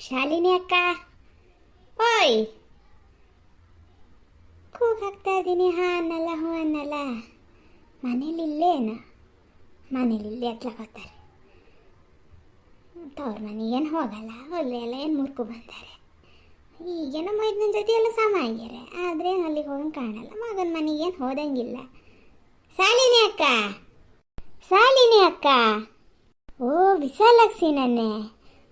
ಶಾಲಿನಿ ಅಕ್ಕ. ಓಯ್. ಕೂಗ್ ಹಾಕ್ತಾ ಇದ್ದೀನಿ ಹಾ ಅನ್ನಲ್ಲ, ಹೋ ಅನ್ನಲ್ಲ. ಮನೇಲಿ ಇಲ್ಲೇನ ಮನೇಲಿ ಇಲ್ಲೇ ಹೋಗ್ತಾರೆ. ತವ್ರ ಮನೆಗೇನು ಹೋಗಲ್ಲ ಒಳ್ಳೆ ಎಲ್ಲ ಏನು ಮುರ್ಕು ಬಂತಾರೆ ಈಗೇನೋ ಮೈದನ ಜೊತೆ ಎಲ್ಲ ಸಮ ಆಗ್ಯಾರೆ ಆದರೆ ಅಲ್ಲಿಗೆ ಹೋಗಂಗೆ ಕಾಣಲ್ಲ. ಮಗನ ಏನು ಹೋದಂಗಿಲ್ಲ. ಶಾಲಿನಿ ಅಕ್ಕ. ಶಾಲಿನಿ ಅಕ್ಕ. ಓ, ವಿಶಾಲಾಕ್ಷಿ ನನ್ನೆ.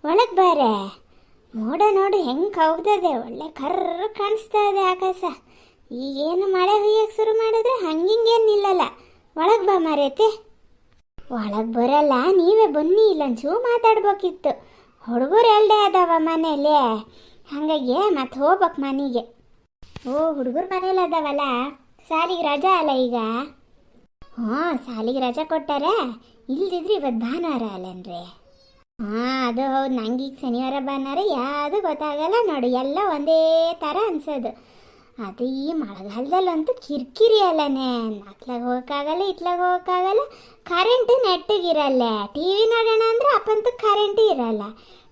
ಒಳಗೆ ಬಾರೆ. ಮೋಡ ನೋಡು ಹೆಂಗೆ ಕವ್ದದೆ, ಒಳ್ಳೆ ಕರ್ರ ಕಾಣಿಸ್ತಾ ಇದೆ ಆಕಾಶ. ಈಗೇನು ಮಳೆ ಹುಯ್ಯಕ್ಕೆ ಶುರು ಮಾಡಿದ್ರೆ ಹಂಗಿಂಗೇನು ನಿಲ್ಲಲ್ಲ. ಒಳಗೆ ಬಾ ಮಾರೈತೆ. ಒಳಗೆ ಬರಲ್ಲ, ನೀವೇ ಬನ್ನಿ, ಇಲ್ಲೊಂಚೂ ಮಾತಾಡ್ಬೇಕಿತ್ತು. ಹುಡುಗರು ಎಲ್ಲೇ ಅದಾವ ಮನೇಲಿ. ಹಂಗಾಗಿ ಮತ್ತೆ ಹೋಗ್ಬೇಕ್ ಮನೆಗೆ. ಓ, ಹುಡುಗರು ಮನೇಲಿ ಅದಾವಲ್ಲ? ಸಾಲಿಗೆ ರಜಾ ಅಲ್ಲ ಈಗ? ಹ್ಞೂ ಸಾಲಿಗೆ ರಜಾ ಕೊಟ್ಟಾರ. ಇಲ್ದಿದ್ರೆ ಇವತ್ತು ಭಾನುವಾರ ಅಲ್ಲನ್ರಿ? ಹಾಂ, ಅದು ಹೌದು. ನಂಗೆ ಈಗ ಶನಿವಾರ ಬಂದರೆ ಯಾವುದು ಗೊತ್ತಾಗಲ್ಲ ನೋಡು. ಎಲ್ಲ ಒಂದೇ ಥರ ಅನ್ಸೋದು. ಅದು ಈ ಮಳೆಗಾಲದಲ್ಲಂತೂ ಕಿರಿಕಿರಿ ಅಲ್ಲನೇ. ಅತ್ಲಾಗ ಹೋಗೋಕ್ಕಾಗಲ್ಲ ಇತ್ಲಾಗ ಹೋಗೋಕ್ಕಾಗಲ್ಲ. ಕರೆಂಟ್ ನೆಟ್ಟಗಿರಲ್ಲ ಟಿ ವಿ ನೋಡೋಣ ಅಂದ್ರೆ ಅಪ್ಪಂತೂ ಕರೆಂಟ್ ಇರಲ್ಲ.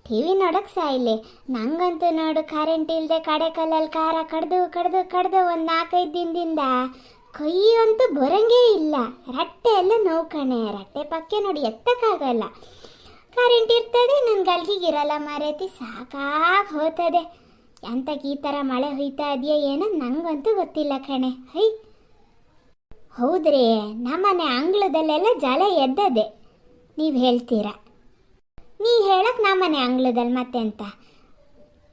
ಟಿ ವಿ ನೋಡೋಕೆ ಸಾಯಿಲಿ. ನಂಗಂತೂ ನೋಡು ಕರೆಂಟ್ ಇಲ್ಲದೆ ಕಡೆ ಕಲ್ಲಲ್ಲಿ ಖಾರ ಕಡ್ದು ಕಡ್ದು ಕಡ್ದು ಒಂದು ನಾಲ್ಕೈದು ದಿನದಿಂದ ಕೈ ಅಂತೂ ಬರಂಗೇ ಇಲ್ಲ. ರಟ್ಟೆ ಎಲ್ಲ ನೋವು ಕಣೆ. ರಟ್ಟೆ ಪಕ್ಕೆ ನೋಡಿ, ಎತ್ತಕ್ಕಾಗಲ್ಲ. ಕರೆಂಟ್ ಇರ್ತದೆ ನನ್ನ ಗಲ್ಗಿಗಿರಲ್ಲ ಮಾರೈತಿ, ಸಾಕಾಗಿ ಹೋಗ್ತದೆ ಎಂತಕ್ಕೆ ಈ ಥರ ಮಳೆ ಹೊಯ್ತಾ ಇದೆಯಾ ಏನೋ ನಂಗಂತೂ ಗೊತ್ತಿಲ್ಲ ಕಣೆ. ಹೈ. ಹೌದ್ರಿ, ನಮ್ಮನೆ ಅಂಗಳದಲ್ಲೆಲ್ಲ ಜಲ ಎದ್ದದೆ. ನೀವು ಹೇಳ್ತೀರ? ನೀ ಹೇಳಕ್ ನಮ್ಮನೆ ಅಂಗಳದಲ್ಲಿ ಮತ್ತೆ ಅಂತ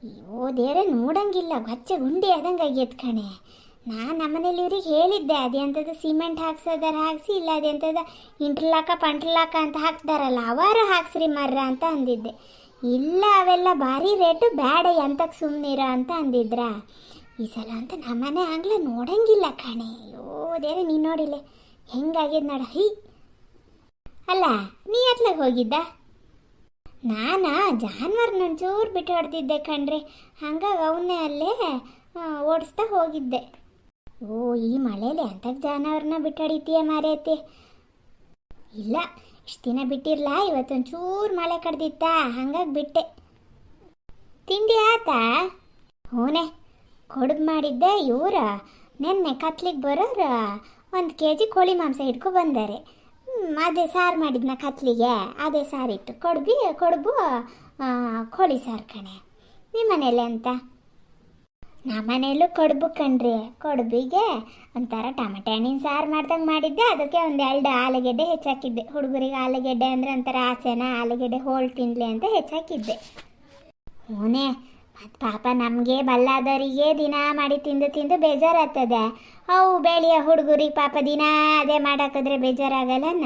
ಅಯ್ಯೋ ದೇರೆ ನೋಡಂಗಿಲ್ಲ ಗೊಚ್ಚೆ ಗುಂಡಿ ಆದಂಗೆ ಆಗ್ಯದ ಕಣೆ. ನಾನು ನಮ್ಮನೇಲಿ ಇವ್ರಿಗೆ ಹೇಳಿದ್ದೆ ಅದೆಂಥದ್ದು ಸಿಮೆಂಟ್ ಹಾಕ್ಸೋದಾರ ಹಾಕ್ಸಿ, ಇಲ್ಲ ಅದೆಂಥದ್ದು ಇಂಟ್ರಲಾಕ ಪಂಟ್ರಲಾಕ ಅಂತ ಹಾಕ್ತಾರಲ್ಲ, ಅವರು ಹಾಕ್ಸ್ರಿ ಮರ್ರ ಅಂತ ಅಂದಿದ್ದೆ. ಇಲ್ಲ, ಅವೆಲ್ಲ ಭಾರಿ ರೇಟು ಬೇಡ ಎಂತಕ್ಕೆ ಸುಮ್ಮನಿರ ಅಂತ ಅಂದಿದ್ರ. ಈ ಸಲ ಅಂತ ನಮ್ಮನೆ ಆಗ್ಲ ನೋಡಂಗಿಲ್ಲ ಕಣೆ. ಅಯ್ಯೋ ದೇರೆ ನೀನು ನೋಡಿಲ್ಲ ಹೆಂಗಾಗ್ಯದ ನೋಡ, ಹೈ. ಅಲ್ಲ, ನೀ ಅತ್ಲಾಗ ಹೋಗಿದ್ದ? ನಾನಾ? ಜಾನ್ವರ್ನ ಒಂಚೂರು ಬಿಟ್ಟು ಹೊಡೆದಿದ್ದೆ ಕಣ್ರಿ. ಹಂಗಾಗಿ ಅವನ್ನೇ ಅಲ್ಲೇ ಓಡಿಸ್ತಾ ಹೋಗಿದ್ದೆ. ಓ, ಈ ಮಳೆಯಲ್ಲಿ ಅಂಥ ಜಾನವ್ರನ್ನ ಬಿಟ್ಟು ಹೊಡಿತೀಯ ಮಾರೈತಿ? ಇಲ್ಲ, ಇಷ್ಟು ದಿನ ಬಿಟ್ಟಿರ್ಲ ಇವತ್ತೊಂಚೂರು ಮಳೆ ಕಡ್ದಿತ್ತಾ, ಹಂಗಾಗಿ ಬಿಟ್ಟೆ. ತಿಂಡಿ ಆತಾ? ಹೂನೆ ಕೊಡದು ಮಾಡಿದ್ದೆ ಇವರ, ನೆನ್ನೆ ಕತ್ಲಿಗೆ ಬರೋರು, ಒಂದು ಕೆ ಜಿ ಕೋಳಿ ಮಾಂಸ ಇಟ್ಕೊ ಬಂದಾರೆ. ಅದೇ ಸಾರು ಮಾಡಿದ್ನ ಕತ್ಲಿಗೆ, ಅದೇ ಸಾರಿಟ್ಟು ಕೊಡ್ಬಿ, ಕೊಡ್ಬು ಕೋಳಿ ಸಾರು ಕಣೆ. ನಿಮ್ಮ ಅಂತ? ನಮ್ಮನೆಯಲ್ಲೂ ಕಡುಬು ಕಣ್ರಿ. ಕೊಡ್ಬಿಗೆ ಒಂಥರ ಟಮಟೆ ಹಣ್ಣಿನ ಸಾರು ಮಾಡ್ದಂಗೆ ಮಾಡಿದ್ದೆ. ಅದಕ್ಕೆ ಒಂದು ಎರಡು ಆಲೂಗೆಡ್ಡೆ ಹೆಚ್ಚಾಕಿದ್ದೆ. ಹುಡುಗರಿಗೆ ಆಲೂಗೆಡ್ಡೆ ಅಂದರೆ ಒಂಥರ ಆಸೆನ? ಆಲೂಗೆಡ್ಡೆ ಹೋಳು ತಿನ್ನಲಿ ಅಂತ ಹೆಚ್ಚಾಕಿದ್ದೆ. ಹೂನೇ, ಮತ್ತು ಪಾಪ ನಮಗೆ ಬಲ್ಲಾದವರಿಗೆ ದಿನ ಮಾಡಿ ತಿಂದು ತಿಂದು ಬೇಜಾರಾಗ್ತದೆ. ಅವು ಬೆಳೆಯ ಹುಡುಗರಿಗೆ ಪಾಪ ದಿನ ಅದೇ ಮಾಡಾಕಿದ್ರೆ ಬೇಜಾರಾಗಲ್ಲನ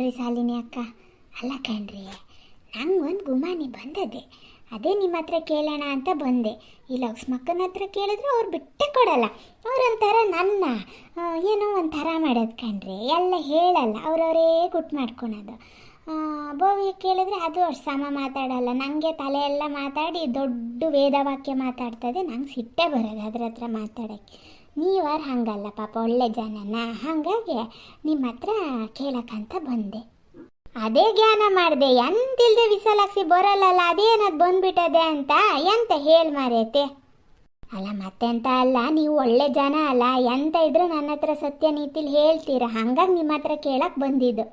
ರೀ ಸಾಲಿನಿ ಅಕ್ಕ. ಅಲ್ಲ ಕಣ್ರಿ ನಂಗೆ ಒಂದು ಗುಮಾನಿ ಬಂದದೆ. ಅದೇ ನಿಮ್ಮ ಹತ್ರ ಕೇಳೋಣ ಅಂತ ಬಂದೆ. ಈ ಲಕ್ಷ್ಮಕ್ಕನ ಹತ್ರ ಕೇಳಿದ್ರೆ ಅವ್ರು ಬಿಟ್ಟೆ ಕೊಡಲ್ಲ. ಅವರೊಂಥರ ನನ್ನ ಏನೋ ಒಂಥರ ಮಾಡೋದು ಕಣ್ರಿ. ಎಲ್ಲ ಹೇಳಲ್ಲ. ಅವರವರೇ ಗುಟ್ಟು ಮಾಡ್ಕೊಳೋದು. ಬೋವಿ ಕೇಳಿದ್ರೆ ಅದು ಅಷ್ಟು ಸಮ ಮಾತಾಡಲ್ಲ. ನನಗೆ ತಲೆ ಎಲ್ಲ ಮಾತಾಡಿ ದೊಡ್ಡ ವೇದವಾಕ್ಯ ಮಾತಾಡ್ತದೆ. ನಂಗೆ ಸಿಟ್ಟೆ ಬರೋದು ಅದ್ರ ಹತ್ರ ಮಾತಾಡೋಕ್ಕೆ. ನೀವಾರು ಹಾಗಲ್ಲ ಪಾಪ, ಒಳ್ಳೆ ಜನನ. ಹಾಗಾಗಿ ನಿಮ್ಮ ಹತ್ರ ಕೇಳೋಕ್ಕಂತ ಬಂದೆ. ಅದೇ ಜ್ಞಾನ ಮಾಡಿದೆ, ಎಂತಿಲ್ದೆ ವಿಸಲಾಕ್ಸಿ ಬರಲ್ಲಲ್ಲ, ಅದೇನದು ಬಂದ್ಬಿಟ್ಟದೆ ಅಂತ, ಎಂತ ಹೇಳಿ ಮಾರೈತೆ? ಅಲ್ಲ, ಮತ್ತೆಂತ ಅಲ್ಲ, ನೀವು ಒಳ್ಳೆ ಜನ ಅಲ್ಲ, ಎಂತ ಇದ್ರೂ ನನ್ನ ಹತ್ರ ಸತ್ಯ ನೀತಿಲಿ ಹೇಳ್ತೀರ? ಹಂಗಾಗಿ ನಿಮ್ಮ ಹತ್ರ ಕೇಳಕ್ಕೆ ಬಂದಿದ್ದು.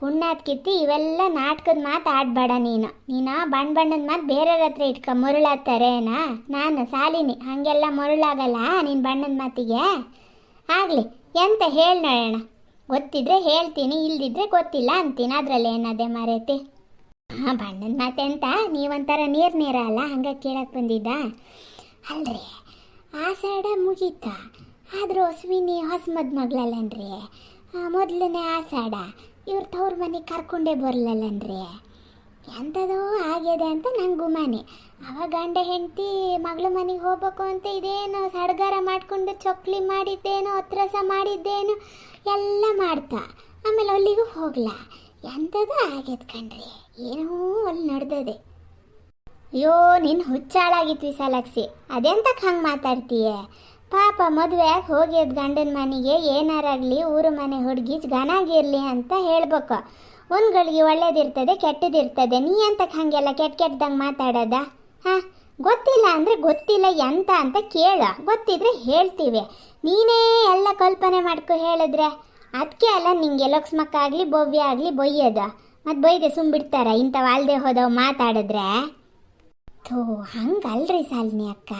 ಪುಣ್ಯಾತ್ ಕಿತ್ತಿ, ಇವೆಲ್ಲ ನಾಟಕದ ಮಾತು ಆಡ್ಬೇಡ ನೀನು. ನೀನು ಬಣ್ಣ ಬಣ್ಣದ ಮಾತು ಬೇರೆಯವ್ರ ಹತ್ರ ಇಟ್ಕೊ ಮರುಳಾಗ್ತಾರೇನಾ ನಾನು ಸಾಲಿನಿ, ಹಾಗೆಲ್ಲ ಮರುಳಾಗಲ್ಲ ನಿನ್ನ ಬಣ್ಣದ ಮಾತಿಗೆ? ಆಗಲಿ, ಎಂತ ಹೇಳಿ ನೋಡೋಣ. ಗೊತ್ತಿದ್ರೆ ಹೇಳ್ತೀನಿ, ಇಲ್ದಿದ್ರೆ ಗೊತ್ತಿಲ್ಲ ಅಂತೀನಿ. ಅದ್ರಲ್ಲಿ ಏನದೆ ಮರೆತಿ? ಹಾಂ, ಬಣ್ಣದ ಮಾತೆಂತ? ನೀವೊಂಥರ ನೀರು ನೀರ ಅಲ್ಲ, ಹಂಗೆ ಕೇಳಕ್ಕೆ ಬಂದಿದ್ದ? ಅಲ್ರಿ ಆ ಸೈಡ ಮುಗೀತ. ಆದರೂ ಅಶ್ವಿನಿ ಹೊಸ ಮದ್ಮಗ್ಳಲ್ಲನ್ರಿ ಮೊದಲನೇ ಸೈಡ ಇವ್ರ ತವ್ರ ಮನೆ ಕರ್ಕೊಂಡೇ ಬರಲಲ್ಲನ್ರಿ. ಎಂಥದೋ ಆಗಿದೆ ಅಂತ ನಂಗೆ ಗುಮಾನಿ. ಅವಾಗ ಗಂಡ ಹೆಂಡತಿ ಮಗಳ ಮನೆಗೆ ಹೋಗ್ಬೇಕು ಅಂತ ಇದೇನೋ ಸಡ್ಗಾರ ಮಾಡಿಕೊಂಡು ಚೊಕ್ಲಿ ಮಾಡಿದ್ದೇನೋ ಹತ್ರಸ ಮಾಡಿದ್ದೇನೋ ಎಲ್ಲ ಮಾಡ್ತಾ. ಆಮೇಲೆ ಅಲ್ಲಿಗೂ ಹೋಗ್ಲಾ. ಎಂಥದೋ ಆಗ್ಯದ ಕಣ್ರಿ. ಏನೋ ಅಲ್ಲಿ ನಡೆದದೆ. ಅಯ್ಯೋ ನಿನ್ನ ಹುಚ್ಚಾಳಾಗಿತ್ತು ಸಲಕ್ಸಿ. ಅದೆಂತಕ್ಕೆ ಹಂಗೆ ಮಾತಾಡ್ತೀಯ? ಪಾಪ ಮದುವೆ ಹೋಗ್ಯದ ಗಂಡನ ಮನೆಗೆ ಏನಾರಾಗಲಿ, ಊರು ಮನೆ ಹುಡುಗಿ ಗನಾಗಿರಲಿ ಅಂತ ಹೇಳ್ಬೇಕು. ಒಂದು ಗಳಿಗೆ ಒಳ್ಳೇದಿರ್ತದೆ, ಕೆಟ್ಟದಿರ್ತದೆ. ನೀ ಅಂತಕ್ಕೆ ಹಾಗೆಲ್ಲ ಕೆಟ್ಟ ಕೆಟ್ಟದಂಗೆ ಮಾತಾಡೋದ? ಹಾಂ, ಗೊತ್ತಿಲ್ಲ ಅಂದರೆ ಗೊತ್ತಿಲ್ಲ ಎಂತ ಅಂತ ಕೇಳ. ಗೊತ್ತಿದ್ರೆ ಹೇಳ್ತೀವಿ. ನೀನೇ ಎಲ್ಲ ಕಲ್ಪನೆ ಮಾಡ್ಕೊ ಹೇಳಿದ್ರೆ ಅದಕ್ಕೆ ಅಲ್ಲ ನಿಂಗೆ ಲಕ್ಷ್ಮಕ್ಕಾಗಲಿ ಭವ್ಯ ಆಗಲಿ ಬೊಯ್ಯೋದ ಮತ್ತು ಬೈದೆ ಸುಮ್ಬಿಡ್ತಾರೆ ಇಂಥವು ಅಲ್ದೆ ಹೋದವು ಮಾತಾಡಿದ್ರೆ? ಥೋ, ಹಂಗಲ್ರಿ ಸಾಲಿನಿ ಅಕ್ಕ.